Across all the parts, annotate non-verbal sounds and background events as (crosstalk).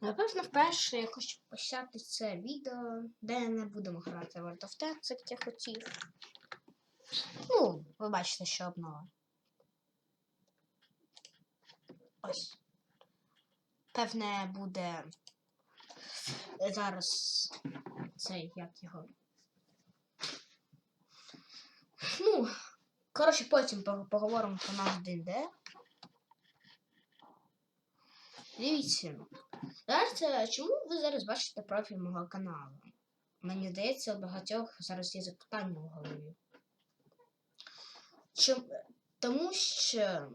Напевно, вперше я хочу почати це відео, де не будемо грати в World of Tanks, як я хотів. Ну, ви бачите, що обнова. Ось. Певне буде зараз цей, як його. Ну, коротше, потім поговоримо про наш ДНД. Дивіться. Знаєте, чому ви зараз бачите профіль мого каналу? Мені здається, у багатьох зараз є запитання в голові. Чим... Тому що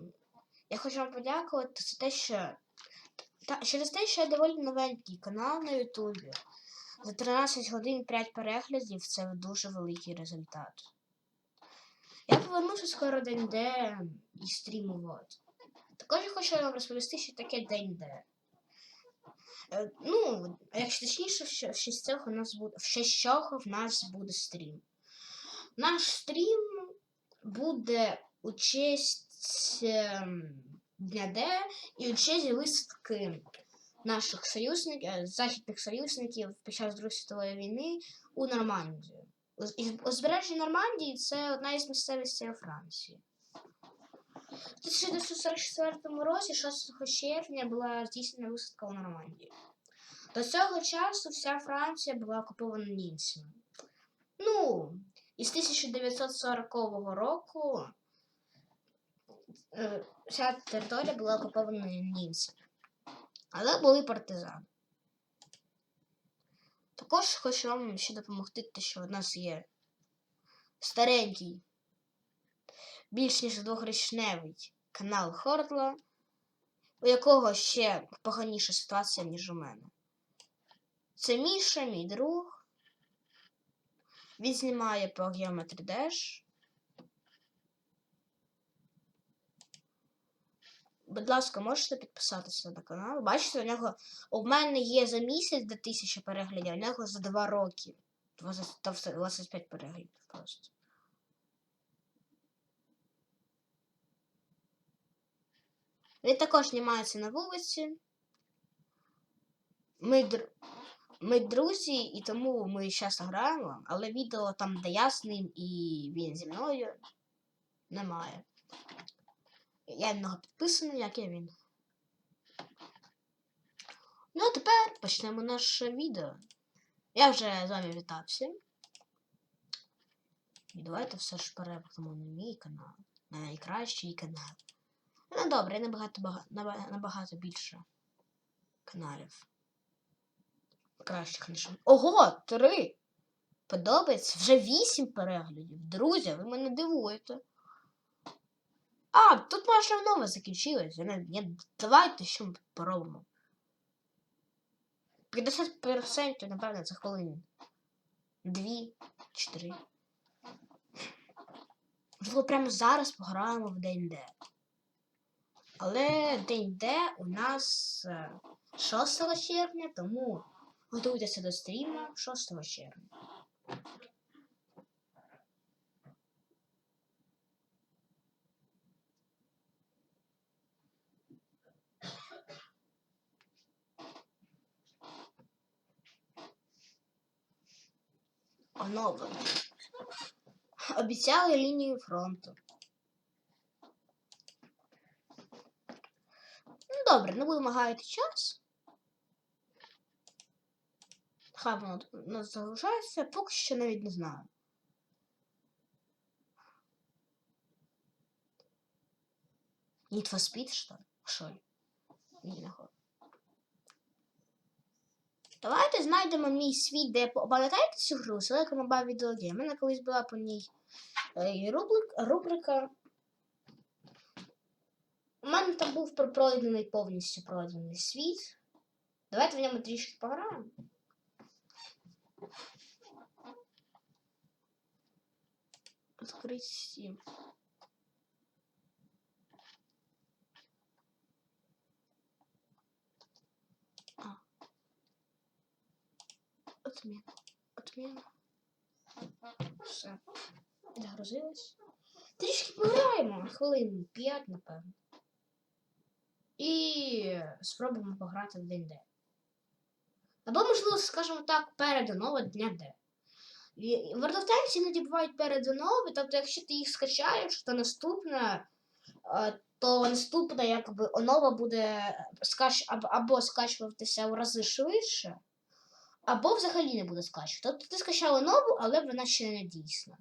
я хочу вам подякувати за те, що та, через те, що я доволі новенький канал на Ютубі. За 13 годин 5 переглядів це дуже великий результат. Я повернуся скоро до ДНД і стрімувати. Також я хочу вам розповісти, що таке ДНД. Е, Ну, якщо точніше, в шість цього у нас буде в шість чого в нас буде стрім. Наш стрім буде у честь ем, Дня Д і у честь висадки наших союзників, е, західних союзників під час Другої світової війни у Нормандію. Узбережжя Нормандії це одна із місцевостей Франції. У 1944 році, 6 червня, була здійснена висадка у Нормандії. До цього часу вся Франція була окупована німцями. Ну, із 1940 року е, вся територія була окупована німцями. Але були партизани. Також хочу вам ще допомогти, те, що у нас є старенький, більш ніж двохрічневий канал Хордла, у якого ще поганіша ситуація, ніж у мене. Це Міша, мій друг. Він знімає по Geometry Dash. Будь ласка, можете підписатися на канал. Бачите, у нього у мене є за місяць до 1000 переглядів, у нього за 2 роки. 20 25 переглядів просто. Він також знімається на вулиці. Ми, др... ми друзі, і тому ми часто граємо, але відео там, де я з ним і він зі мною, немає. Я на нього підписаний, як і він. Ну, а тепер почнемо наше відео. Я вже з вами вітався. І давайте все ж переведемо на мій канал. На найкращий канал. Ну добре, набагато, бага- наба- набагато більше каналів. Кращих, ніж. Ого! Три! Подобається? Вже вісім переглядів. Друзі, ви мене дивуєте. А, тут наша нова закінчилась. Давайте що ми поробимо. 50% напевно за хвилину. Дві, чотири. Можливо, прямо зараз пограємо в ДНД. Але ДНД у нас е, 6 червня, тому готуйтеся до стріму 6 червня. Оновлено. Обіцяли лінію фронту. Ну, добре, не будемо гаяти час. Хай воно нас загружається, поки що навіть не знаю. Need for Speed, що ли? Що? Ні, не. Давайте знайдемо мій світ, де пам'ятаєте цю гру? Селека Mobile Video. У мене колись була по ній е, рубрика. У мене там був про- пройдений повністю пройдений світ. Давайте в ньому трішки пограємо. Открыть Steam. А. Отмена. Отмена. Все. Загрузилось. Трішки пограємо. Хвилин 5, напевно. І спробуємо пограти в день Д. Або, можливо, скажімо так, перед онову дня Д. І World of іноді бувають перед онови, тобто, якщо ти їх скачаєш, то наступна, е, то наступна якби онова буде скач... або, скачуватися в рази швидше, або взагалі не буде скачувати. Тобто ти скачала нову, але вона ще не дійсна.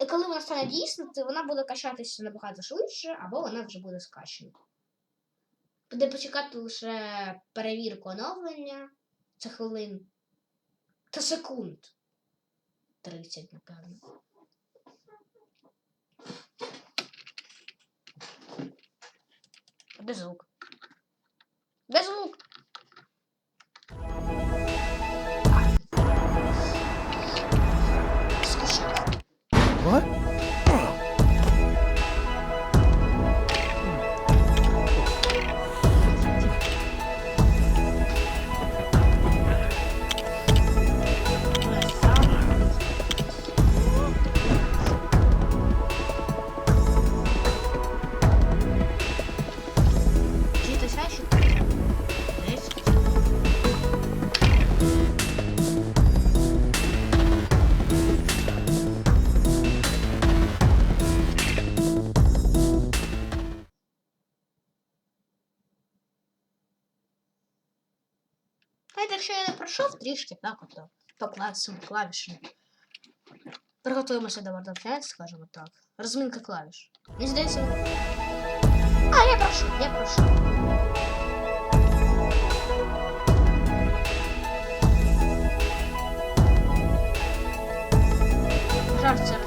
А коли вона стане дійсна, то вона буде качатися набагато швидше, або вона вже буде скачена. Буде почекати лише перевірку оновлення. Це хвилин та секунд. 30, напевно. Де звук? Де звук? Знаєте, якщо я не пройшов трішки, так ото по клавішам клавішам. Приготуємося до World of Tanks, скажімо так. Розминка клавіш. Мені здається. А, я прошу, я прошу. Жаль,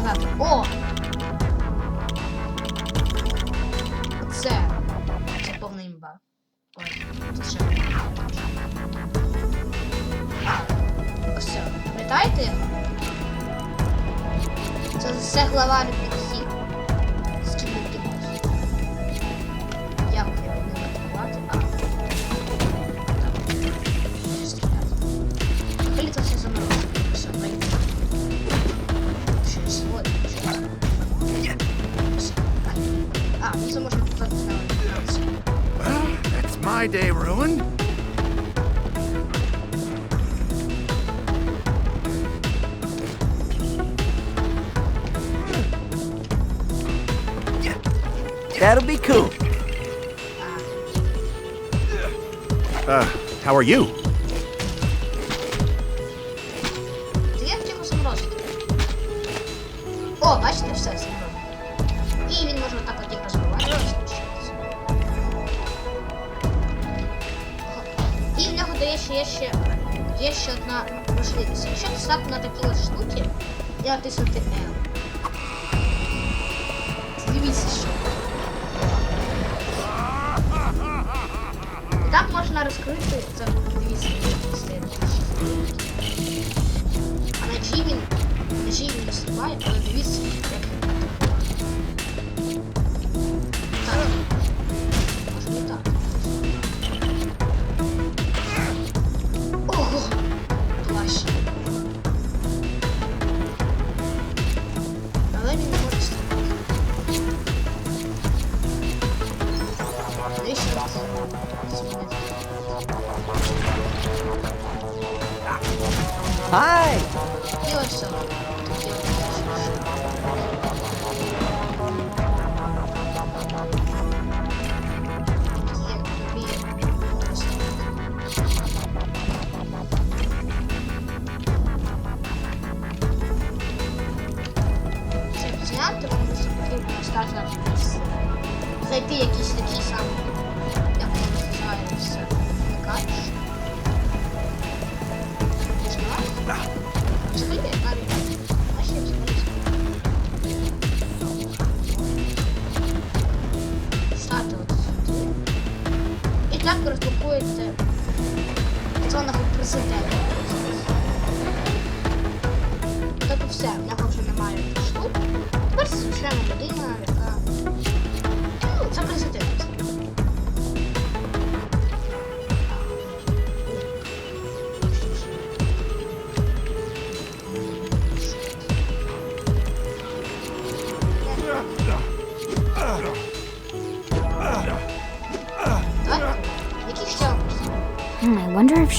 Вон показати. О! Це. Це повна імба. Ой, тут ще. Все. Пам'ятаєте? Це, все глава всіх. My day ruined. That'll be cool. Uh, how are you? G він стрибає, але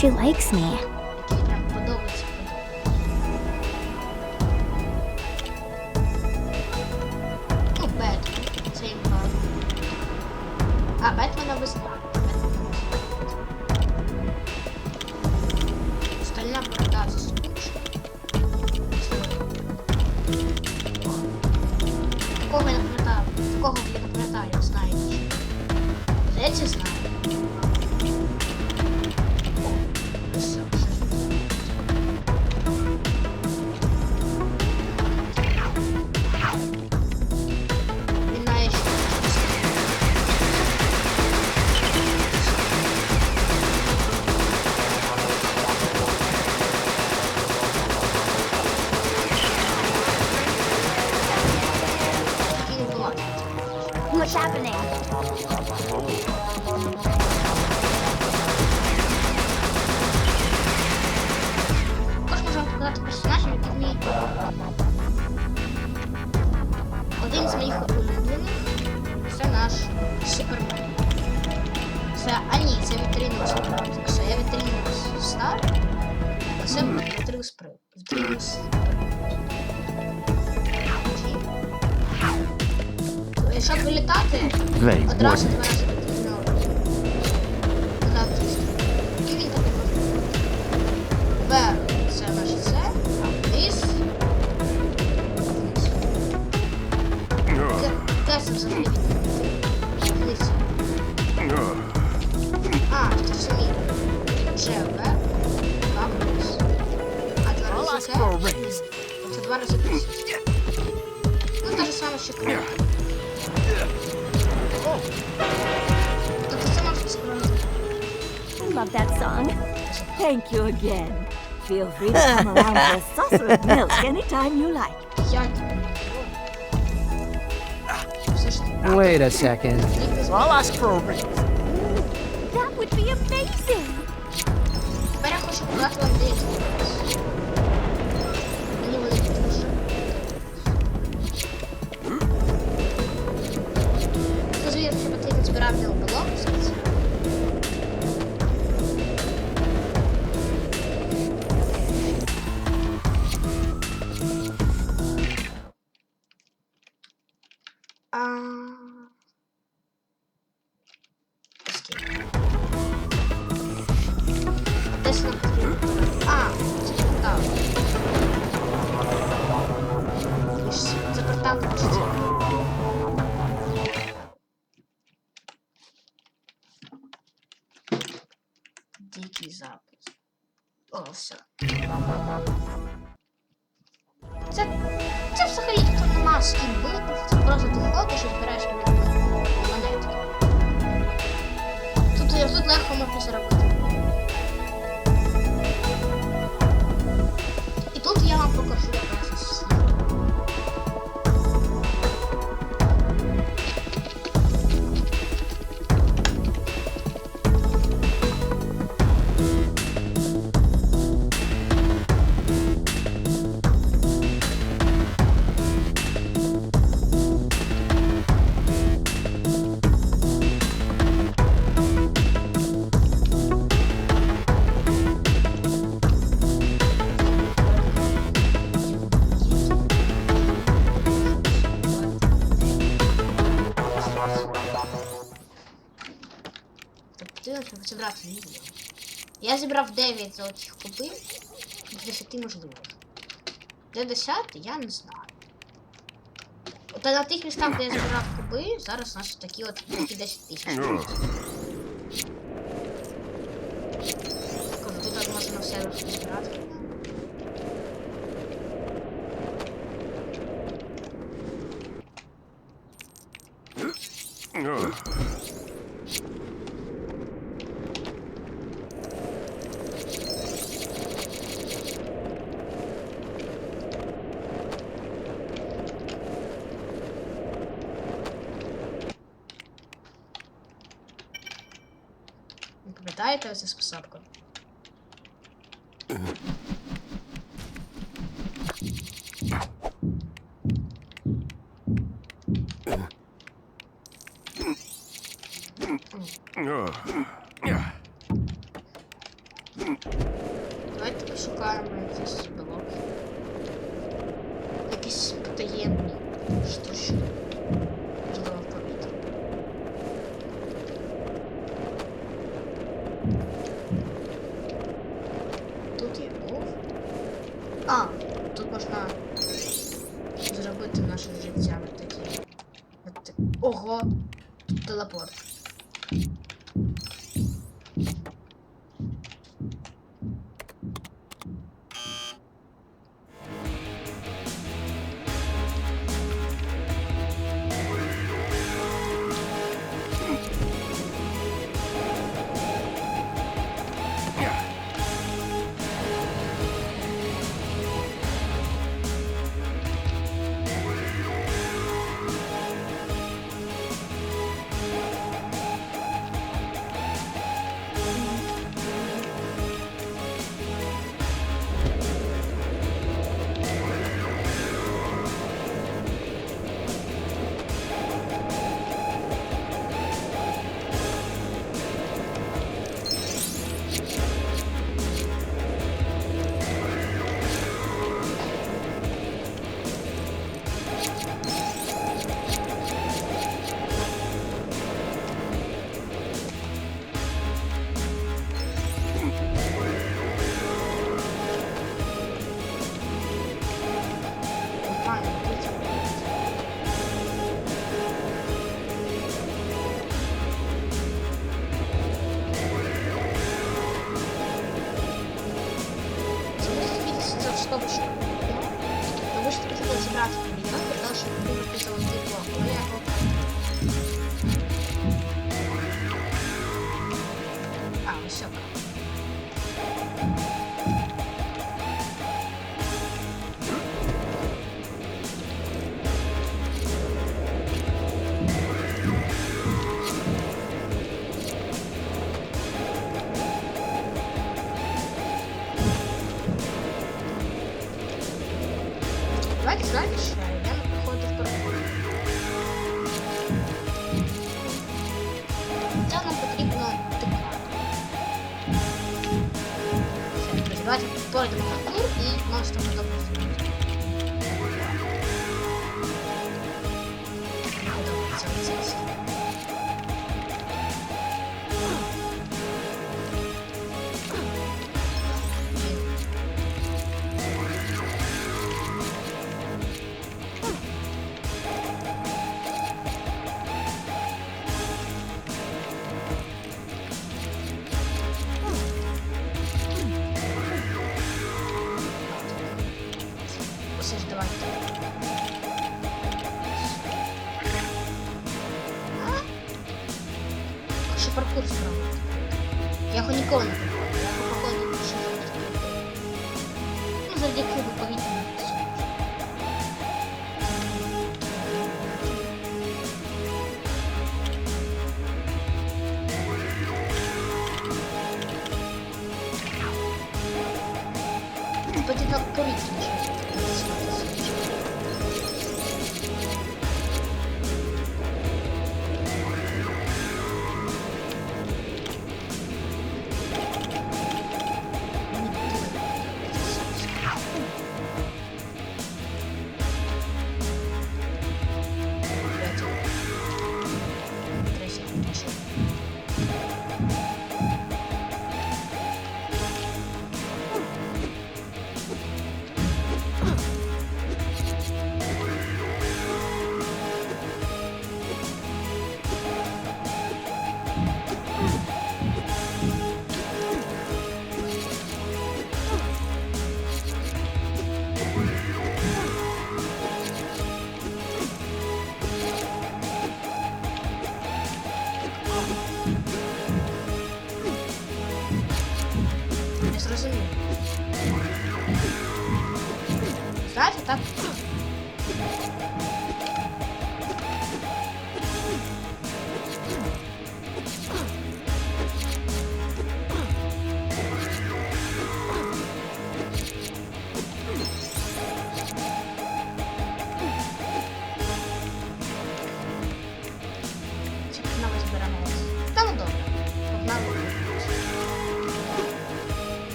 she likes me. А, Бетмена визнав. Бетмена визнав. Стальна борода засмучена. Кого я не? Кого я не пам'ятаю, я знаю. Здається, знаю. Це наш Супермен. Це, а ні, це Вітрінус. Це я Вітрінус Стар, а це Вітрінус При. Вітрінус Щоб вилітати, одразу два рази I love that song. Thank you again. Feel free to come around for a (laughs) saucer of milk anytime you like. Wait a second. I'll ask for a ring. That would be amazing. А... Десь нам. А, це портал. Це портал? Дикий запис. О, все. Я зібрав 9 золотих кубів з 10 можливо. Де 10 я не знаю. От на тих містах, де я збирав куби, зараз у нас такі от такі 10 тисяч. Тут можна все розбирати. Ви пам'ятаєте оцю способку? Ugh. Yeah. Давайте пошукаємо якийсь блок. Якісь потаємні штучки. Можливо, в повітрі. Тут я був. А, тут можна зробити наше життя от такі. От так- Ого! Тут телепорт. Мільйон, тому що купив золотий блок. Я його Ну, завдяки доповідному письму. Потім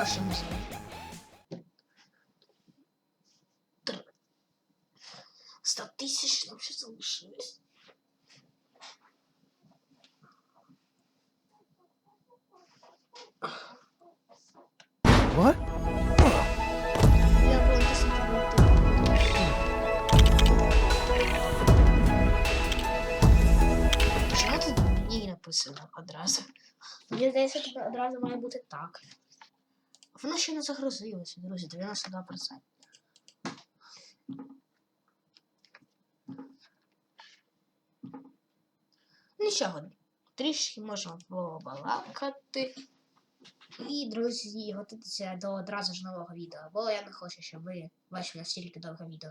Мысль. Сто тысяч нам сейчас залишилось. What? Я буду Чому тут і написано одразу? Мені здається, одразу має бути так. Воно ще не загрузилося, друзі, 92%. Нічого, трішки можемо побалакати. І, друзі, готуйтеся до одразу ж нового відео, бо я не хочу, щоб ви бачили настільки довге відео.